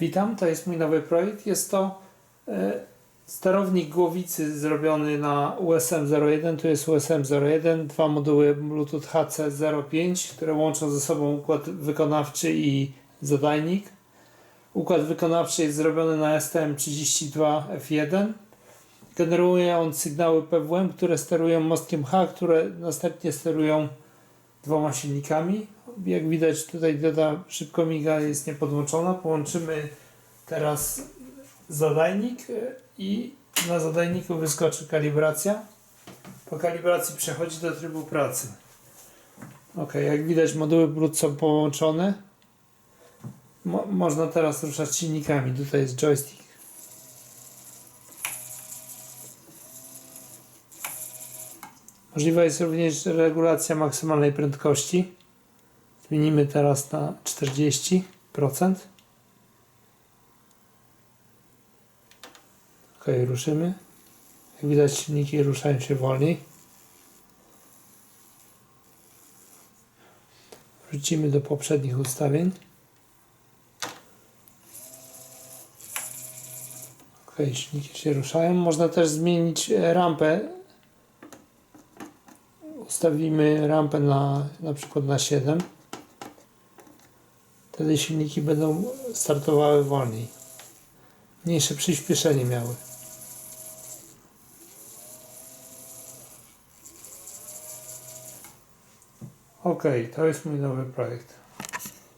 Witam, to jest mój nowy projekt. Jest to e, sterownik głowicy zrobiony na USM01. Tu jest USM01, dwa moduły Bluetooth HC05, które łączą ze sobą układ wykonawczy i zadajnik. Układ wykonawczy jest zrobiony na STM32F1. Generuje on sygnały PWM, które sterują mostkiem H, które następnie sterują dwoma silnikami. Jak widać tutaj dioda szybko miga, jest niepodłączona. Połączymy teraz zadajnik y, i na zadajniku wyskoczy kalibracja. Po kalibracji przechodzi do trybu pracy. Ok, jak widać moduły Bluetooth są połączone. Mo można teraz ruszać silnikami. Tutaj jest joystick. Możliwa jest również regulacja maksymalnej prędkości. Zmienimy teraz na 40%. Ok, ruszymy. Jak widać silniki ruszają się wolniej. Wrócimy do poprzednich ustawień. Ok, silniki się ruszają. Można też zmienić rampę ustawimy rampę na, na przykład na 7 wtedy silniki będą startowały wolniej. Mniejsze przyspieszenie miały. Ok, to jest mój nowy projekt